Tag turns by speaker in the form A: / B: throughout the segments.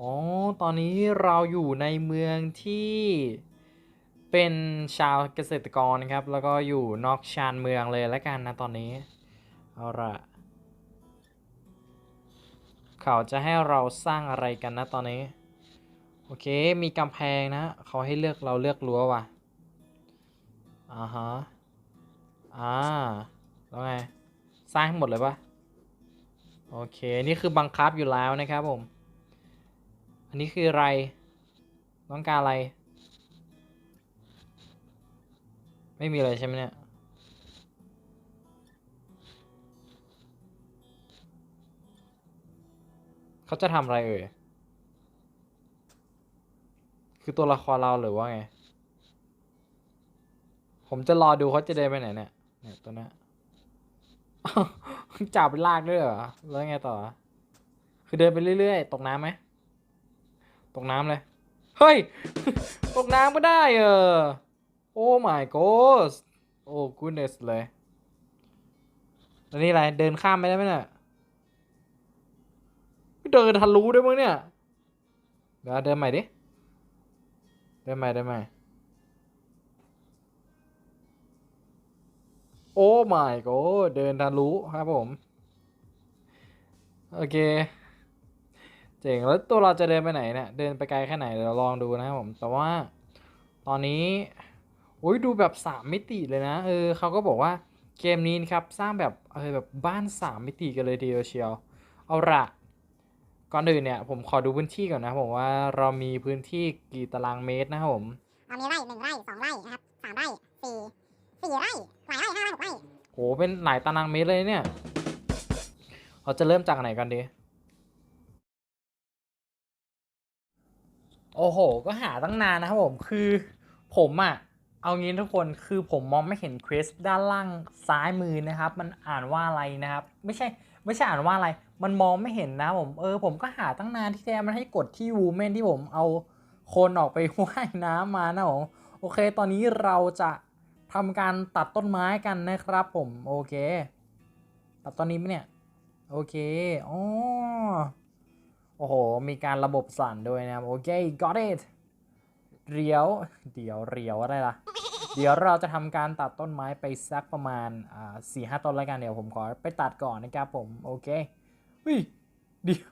A: อ๋อ ตอนนี้เราอยู่ในเมืองที่เป็นชาวเกษตรกรครับ แล้วก็อยู่นอกชานเมืองเลยแล้วกันนะตอนนี้ เอาละเขาจะให้เราสร้างอะไรกันนะตอนนี้ โอเค มีกำแพงนะ เขาให้เลือกเราเลือกรั้วว่ะ อ่าฮะ อ่า แล้วไง สร้างให้หมดเลยปะโอเค นี่คือบังคับอยู่แล้วนะครับผม นนี้คืออะไร ต้องการอะไร ไม่มีเลยใช่ไหมเนี่ย เขาจะทำอะไรเอ่ย คือตัวละครเราหรือว่าไง ผมจะรอดูเขาจะเดินไปไหนเนี่ย เนี่ยตัวนี้จับไปลากด้วยเหรอ แล้วไงต่อ คือเดินไปเรื่อยๆ ตกน้ำไหม ตกน้ำเลย เฮ้ย ตกน้ำก็ได้เออ โอ้ my god โอ้ goodness เลยแล้วนี่อะไร เดินข้ามไปได้ไหมเนี่ยไม่เดินทะลุด้วยมั้งเนี่ย เดี๋ยวเดินใหม่ดิ เดินใหม่เดินใหม่ โอ้ my god เดินทะลุครับผม โอเค จ๋งแล้วตัวเราจะเดินไปไหนเนี่ยเดินไปไกลแค่ไหนเดี๋ยวลองดูนะครับผมแต่ว่าตอนนี้โอ้ยดูแบบสามมิติเลยนะเออเขาก็บอกว่าเกมนี้นะครับสร้างแบบเออแบบบ้านสามมิติกันเลยทีเดียวเชียวเอาละก่อนอื่นเนี่ยผมขอดูพื้นที่ก่อนนะผมว่าเรามีพื้นที่กี่ตารางเมตรนะครับผม
B: เรามีไร่หนึ่งไร่สองไร่นะครับสามไร่สี่สี่ไร่หลายไร่ห้าไร่หกไร่
A: โหเป็นหลายตารางเมตรเลยเนี่ยเราจะเริ่มจากไหนกันดี โอ้โห ก็หาตั้งนานนะครับผมคือผมอะเอางี้ทุกคนคือผมมองไม่เห็นเควสด้านล่างซ้ายมือนะครับ มันอ่านว่าอะไรนะครับ ไม่ใช่ไม่ใช่อ่านว่าอะไร มันมองไม่เห็นนะผมเออผมก็หาตั้งนานที่แท้มันให้กดที่วูแมนที่ผมเอาคนออกไปว่ายน้ำมานะผมโอเค ตอนนี้เราจะทำการตัดต้นไม้กันนะครับ ผมโอเค ตัดต้นนี้ไหมเนี่ย โอเคอ๋อ โอ้โห มีการระบบสั่นด้วยนะครับ โอเค got it เรียว เดี๋ยวเรียวอะไรล่ะ เดี๋ยวเราจะทำการตัดต้นไม้ไปสักประมาณอ่าสี่ห้าต้นแล้วกัน เดี๋ยวผมขอไปตัดก่อนนะครับผม โอเคเฮ้ยเดี๋ยว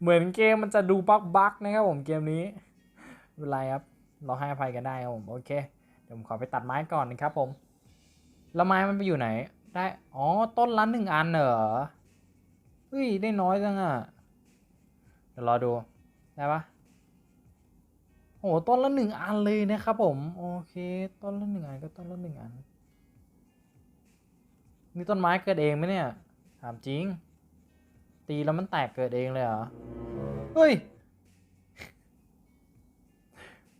A: เหมือนเกมมันจะดูบักบักนะครับผมเกมนี้ไม่เป็นไรครับ เราให้อภัยกันได้ครับผม โอเค เดี๋ยวผมขอไปตัดไม้ก่อนนะครับผม แล้วไม้มันไปอยู่ไหน ได้ อ๋อ ต้นละหนึ่งอันเหรอ ฮ้ย ได้น้อยจังอะ เดี๋ยวรอดู ได้ปะโอ้โหต้นละหนึ่งอันเลยนะครับผม โอเค ต้นละหนึ่งอันก็ต้นละหนึ่งอัน นี่ต้นไม้เกิดเองไหมเนี่ย ถามจริง ตีแล้วมันแตกเกิดเองเลยเหรอ เฮ้ย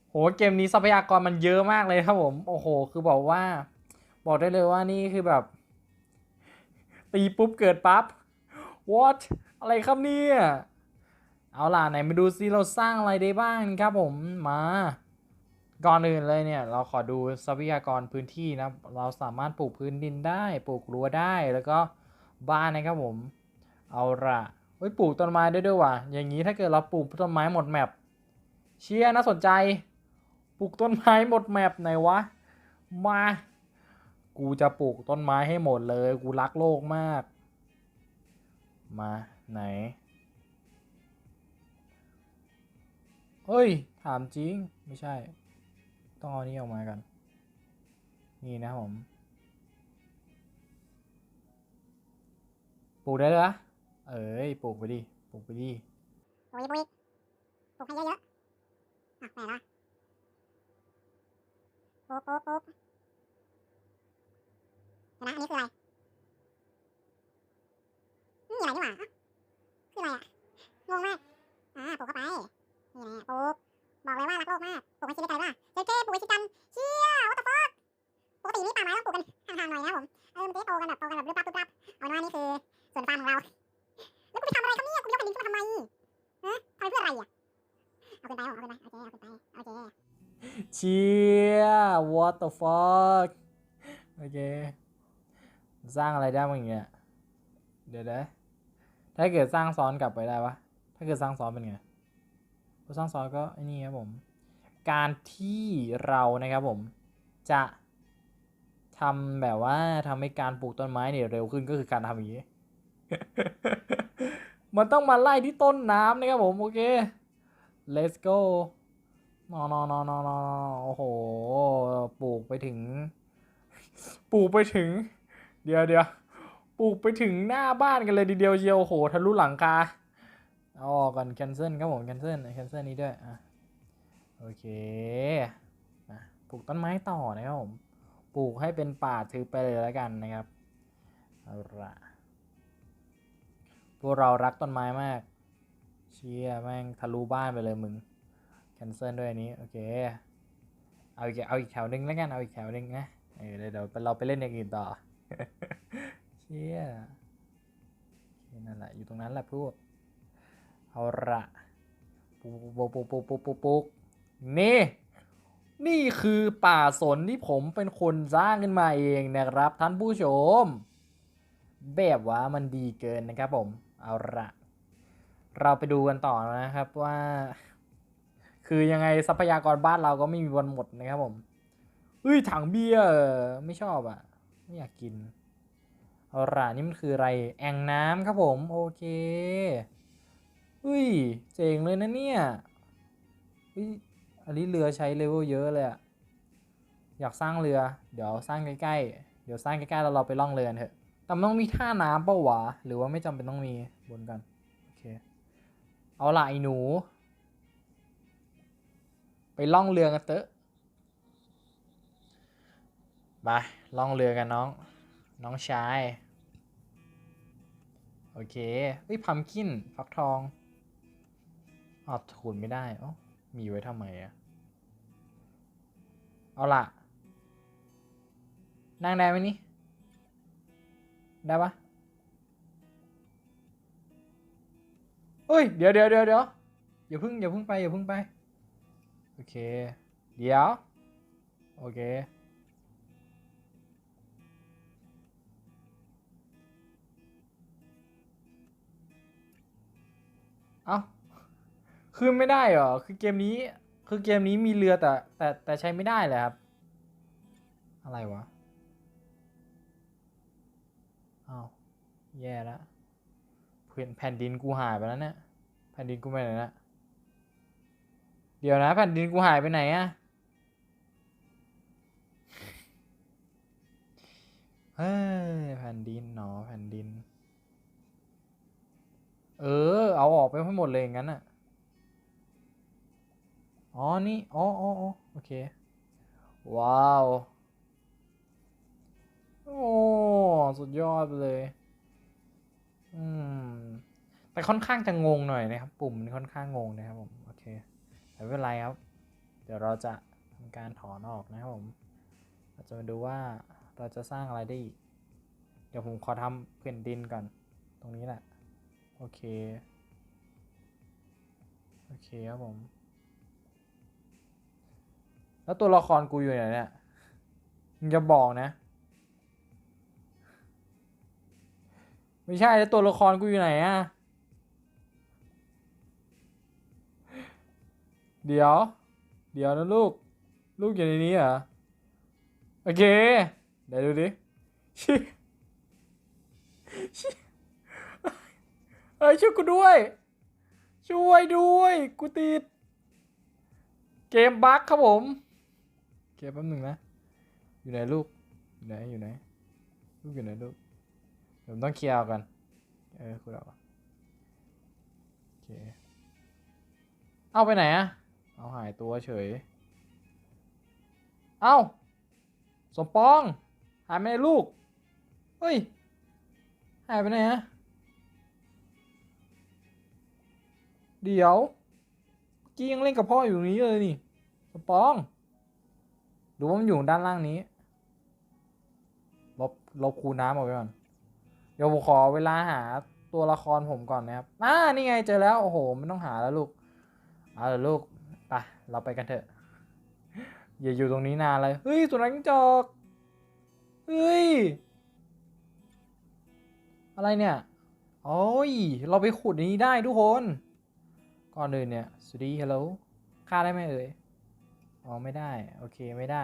A: โห เกมนี้ทรัพยากรมันเยอะมากเลยครับผม โอ้โห คือบอกว่า บอกได้เลยว่านี่คือแบบ ตีปุ๊บเกิดปั๊บ what อะไรครับเนี่ย เอาล่ะไหนมาดูซิเราสร้างอะไรได้บ้างครับผมมา ก่อนอื่นเลยเนี่ย เราขอดูทรัพยากรพื้นที่นะ เราสามารถปลูกพื้นดินได้ ปลูกรั้วได้แล้วก็บ้านนะครับผม เอาละเฮ้ยปลูกต้นไม้ได้ด้วยว่ะ อย่างนี้ถ้าเกิดเราปลูกต้นไม้หมดแมปเชียร์น่าสนใจ ปลูกต้นไม้หมดแมปไหนวะ มา กูจะปลูกต้นไม้ให้หมดเลย กูรักโลกมาก มาไหน เฮ้ย ถามจริง ไม่ใช่ ต้องเอานี้ออกมากัน นี่นะผมปลูกได้เลยปะเอ้ยปลูกไปดิปลูกไปดิ
B: ปลูกปลูกปลูกให้เยอะๆอะไหนละปลูกปลูกปลูกเดี๋ยวนะอันนี้คืออะไร นี่หว่าคืออะไรอะงงมากอ่าปลูกเข้าไปนี่แหละปลูกบอกเลยว่ารักโลกมากปลูกให้ชีวิตอะไรบ้าเจ๊เจ๊ปลูกไว้ชิดกันเชี่ย what the fuck ปกตินี่ป่าไม้ต้องปลูกกันห่างๆหน่อยนะผมเออมันจะโตกันแบบโตกันแบบรึบปั๊บรึบปั๊บเอาเป็นว่านี่คือส่วนฟาร์มของเราแล้วกูไปทำอะไรครับเนี่ยกูยกแผ่นดินขึ้นมาทำไมฮะทำเพื่ออะไรอะเอาขึ้นไปเอาขึ้นไปโอเคเอาขึ้นไปโอเค
A: เชี่ย what the fuck โอเค สร้างอะไรได้บ้างเนี่ยเดี๋ยวนะ ถ้าเกิดสร้างซ้อนกลับไปได้ปะถ้าเกิดสร้างซ้อสเป็นไงพอสร้างซ้อสก็ไอ้นี่ครับผม การที่เรานะครับผมจะทำแบบว่าทำให้การปลูกต้นไม้เนี่ยเร็วขึ้นก็คือการทำอย่างนี้ มันต้องมาไล่ที่ต้นน้ำนะครับผมโอเค let's go นอนอนอนอนอโอ้โห ปลูกไปถึง ปลูกไปถึง เดี๋ยวเดี๋ยว ปลูกไปถึงหน้าบ้านกันเลยทีเดียวเชียวโหทะลุหลังคาเอาออกก่อน cancel ครับผม cancel cancel นี้ด้วยอะโอเคนะปลูกต้นไม้ต่อนะครับผมปลูกให้เป็นป่าถือไปเลยแล้วกันนะครับเอาละพวกเรารักต้นไม้มาก เชี่ยแม่งทะลุบ้านไปเลยมึงแคนเซิลด้วยอันนี้โอเคเอาอีกเอาอีกแถวหนึงแล้วกันเอาอีกแถวหนึงนะเออเดี๋ยวเดี๋ยวเราไปเล่นอย่างอื่นต่อ เชี่ยโอเคนั่นแหละอยู่ตรงนั้นแหละพวกเอาละปุ๊กปุ๊กปุ๊กปุ๊กปุ๊กปุ๊กปุ๊กนี่นี่คือป่าสนที่ผมเป็นคนสร้างขึ้นมาเองนะครับ ท่านผู้ชม แบบว่ามันดีเกินนะครับผม เอาละเราไปดูกันต่อนะครับว่า คือยังไงทรัพยากรบ้านเราก็ไม่มีวันหมดนะครับผมเฮ้ยถังเบียร์ไม่ชอบอะ ไม่อยากกิน เอาละนี่มันคืออะไร แอ่งน้ำครับผม โอเคเฮ้ย เจ๋งเลยนะเนี่ยเฮ้ยอันนี้เรือใช้เลเวลเยอะเลยอะอยากสร้างเรือ เดี๋ยวสร้างใกล้ๆ เดี๋ยวสร้างใกล้ๆแล้วเราไปล่องเรือนเถอะ แต่มันต้องมีท่าน้ำเปล่าวะ หรือว่าไม่จำเป็นต้องมีบนกัน โอเค เอาละไอ้หนู ไปล่องเรือกันเตอะไปล่องเรือกันน้อง น้องชาย โอเคเฮ้ยพัมกินฟักทองอ๋อถูนไม่ได้อ๋อมีไว้ทำไมอะเอาละนั่งได้ไหมนี่ ได้ปะเอ้ย เดี๋ยวเดี๋ยวเดี๋ยวเดี๋ยวอย่าพึ่งอย่าพึ่งไปอย่าพึ่งไป โอเค เดี๋ยว โอเค เอ้าขึ้นไม่ได้เหรอ คือเกมนี้ คือเกมนี้มีเรือแต่ แต่แต่ใช้ไม่ได้เลยครับ อะไรวะอ้าวแย่แล้วเพื่อนแผ่นดินกูหายไปแล้วเนี่ย แผ่นดินกูไปไหนละเดี๋ยวนะ แผ่นดินกูหายไปไหนอะเฮ้ยแผ่นดินเนาะแผ่นดิน เออ เอาออกไปให้หมดเลยอย่างนั้นอะอ๋อ นี่ อ๋ออ๋อโอเค ว้าว โอ้ สุดยอดไปเลย อืม แต่ค่อนข้างจะงงหน่อยนะครับ ปุ่มมันค่อนข้างงงนะครับผม โอเค แต่ไม่เป็นไรครับ เดี๋ยวเราจะทำการถอนออกนะครับผม เราจะมาดูว่าเราจะสร้างอะไรได้อีก เดี๋ยวผมขอทำแผ่นดินก่อน ตรงนี้แหละ โอเค โอเคครับผม แล้วตัวละครกูอยู่ไหนเนี่ยมึงจะบอกนะ ไม่ใช่แล้วตัวละครกูอยู่ไหนอะเดี๋ยว เดี๋ยวนะลูก ลูกอยู่ในนี้เหรอ โอเค เดี๋ยวดูดิชิ อ้ยช่วยกูด้วย ช่วยด้วย กูติด เกมบั๊กครับผมเกมแป๊บหนึ่งนะ อยู่ไหนลูก อยู่ไหน อยู่ไหน ลูกอยู่ไหนลูกเดี๋ยวผมต้องเคลียร์กัน เออคุณเอาโอเค เอาไปไหนอะเอาหายตัวเฉย เอาสมปอง หายไปไหนลูก เฮ้ย หายไปไหนฮะ เดี๋ยวเมื่อกี้ยังเล่นกับพ่ออยู่นี้เลยนี่สปองหรือว่ามันอยู่ด้านล่างนี้ลบลบคูน้ำออกไปก่อนเดี๋ยวผมขอเวลาหาตัวละครผมก่อนนะครับอ่านี่ไงเจอแล้วโอ้โหไม่ต้องหาแล้วลูกเอาเลยลูกไปเราไปกันเถอะอย่าอยู่ตรงนี้นานเลยเฮ้ยสุนัขจิ้งจอกเฮ้ยอะไรเนี่ยโอ้ยเราไปขุดนี้ได้ทุกคน ก่อนอื่นเนี่ยสวัสดีฮัลโหลฆ่าได้ไหมเอ่ยอ๋อไม่ได้ โอเคไม่ได้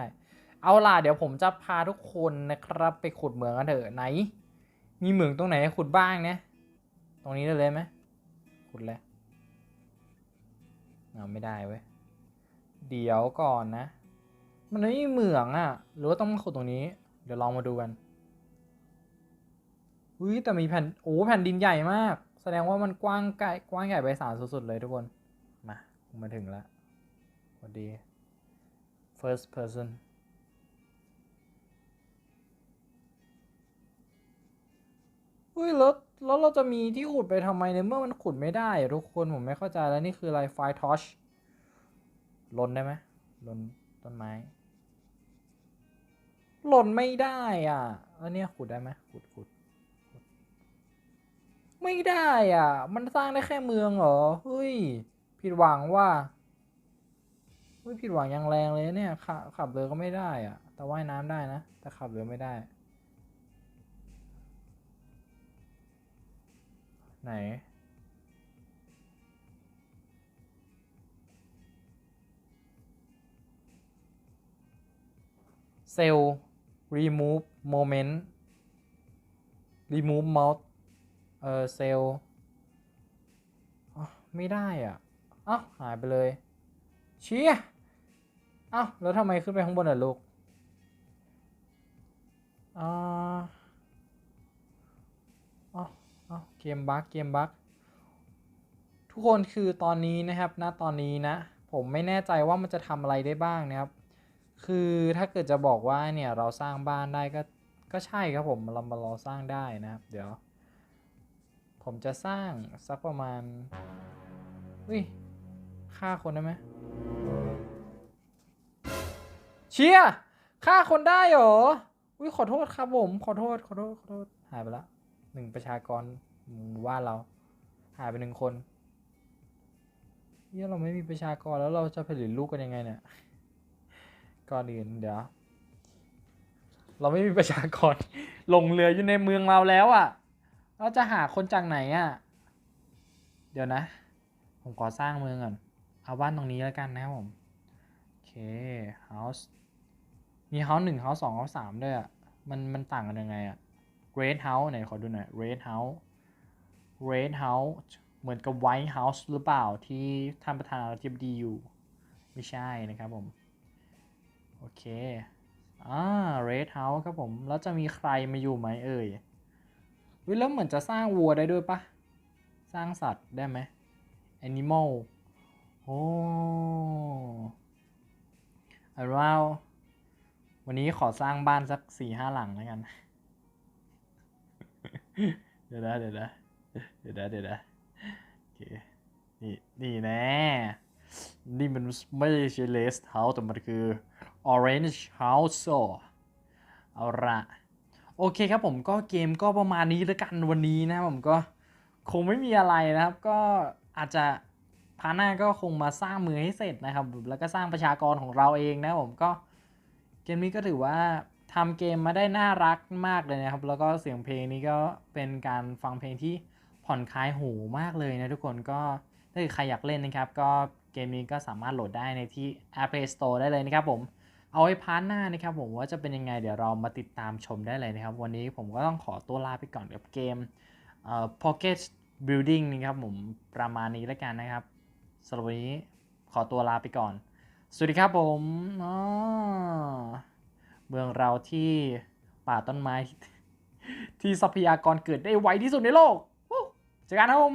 A: เอาล่ะเดี๋ยวผมจะพาทุกคนนะครับไปขุดเหมืองกันเถอะไหน มีเหมืองตรงไหนให้ขุดบ้างเนี่ยตรงนี้ได้เลยไหมขุดเลยเอาไม่ได้เว้ยเดี๋ยวก่อนนะ มันไม่มีเหมืองอะ่ะ หรือว่าต้องมาขุดตรงนี้ เดี๋ยวลองมาดูกันอุ้ยแต่มีแผ่นโอ้แผ่นดินใหญ่มาก แสดงว่ามันกว้างไกลกว้างใหญ่ไพศาลสุดๆเลยทุกคน มาผมมาถึงแล้วสวัสดี first person อุ้ยแล้วแล้วเราจะมีที่ขุดไปทำไมในเมื่อมันขุดไม่ได้ทุกคนผมไม่เข้าใจแล้วนี่คืออะไรไฟทอชลนได้ไหมลนต้นไม้หล่นไม่ได้อะแล้วเนี่ยขุดได้ไหมขุดขุด ไม่ได้อะ มันสร้างได้แค่เมืองเหรอ เฮ้ย ผิดหวังว่าเฮ้ยผิดหวังอย่างแรงเลยเนี่ยขับขับเรือก็ไม่ได้อะ แต่ว่ายน้ำได้นะ แต่ขับเรือไม่ได้ ไหน เซลล์ remove moment remove mouse เออเซลไม่ได้อะเอ้าหายไปเลยเชี่ยอ้าแล้วทำไมขึ้นไปข้างบนอะลูกอ่าเอ้าอ้าเกมบั๊กเกมบั๊กทุกคนคือตอนนี้นะครับณตอนนี้นะ ผมไม่แน่ใจว่ามันจะทำอะไรได้บ้างนะครับ คือถ้าเกิดจะบอกว่าเนี่ยเราสร้างบ้านได้ก็ก็ใช่ครับผมเรามาเราสร้างได้นะครับ เดี๋ยว ผมจะสร้างสักประมาณ อุ้ยฆ่าคนได้ไหมเชียฆ่าคนได้เหรอ อุ้ยขอโทษครับผม ขอโทษ ขอโทษ ขอโทษ หายไปละหนึ่งประชากรหมู่บ้านเรา หายไปหนึ่งคนเฮียเราไม่มีประชากรแล้วเราจะผลิตลูกกันยังไงเนี่ย ก่อนอื่นเดี๋ยว เราไม่มีประชากรลงเรืออยู่ในเมืองเราแล้วอะ่ะ เราจะหาคนจากไหนอะ่ะ เดี๋ยวนะ ผมขอสร้างเมืองก่อน เอาบ้านตรงนี้แล้วกันนะครับผม โอเค house มี house หนึ่ง house สอง house สามด้วยอะ่ะ มันมันต่างกันยังไงอะ่ะ red house ไหนขอดูหน่อย red house red house เหมือนกับ white house หรือเปล่าที่ท่านประธานาธิบดีอยู่ ไม่ใช่นะครับผม โอเคอ่า Red House ครับผม แล้วจะมีใครมาอยู่ไหมเอ่ย วิแล้วเหมือนจะสร้างวัวได้ด้วยปะสร้างสัตว์ได้ไหม Animal โอ้เอาว่าวันนี้ขอสร้างบ้านสักสี่ห้าหลังแล้วกัน เดี๋ยวนะเดี๋ยวนะเดี๋ยวนะเดี๋ยวนะโอเค นี่นี่แน่นี่มันไม่ใช่เลสเฮาส์แต่มันคือ Orange House โซเอาละ โอเคครับผมก็เกมก็ประมาณนี้แล้วกันวันนี้นะครับผมก็คงไม่มีอะไรนะครับ ก็อาจจะพาร์ทหน้าก็คงมาสร้างมือให้เสร็จนะครับ แล้วก็สร้างประชากรของเราเองนะครับผมก็เกมนี้ก็ถือว่าทำเกมมาได้น่ารักมากเลยนะครับ แล้วก็เสียงเพลงนี้ก็เป็นการฟังเพลงที่ผ่อนคลายหูมากเลยนะทุกคนก็ถ้าเกิดใครอยากเล่นนะครับ ก็เกมนี้ก็สามารถโหลดได้ในที่ App Play Store ได้เลยนะครับผม เอาไว้พาร์ทหน้านะครับผมว่าจะเป็นยังไงเดี๋ยวเรามาติดตามชมได้เลยนะครับ วันนี้ผมก็ต้องขอตัวลาไปก่อนกับเกมเอ่อ Pocket Building นะครับผมประมาณนี้แล้วกันนะครับสำหรับวันนี้ขอตัวลาไปก่อน สวัสดีครับผมเมืองเราที่ป่าต้นไม้ ที่ทรัพยากรเกิดได้ไวที่สุดในโลกเจอกันครับผม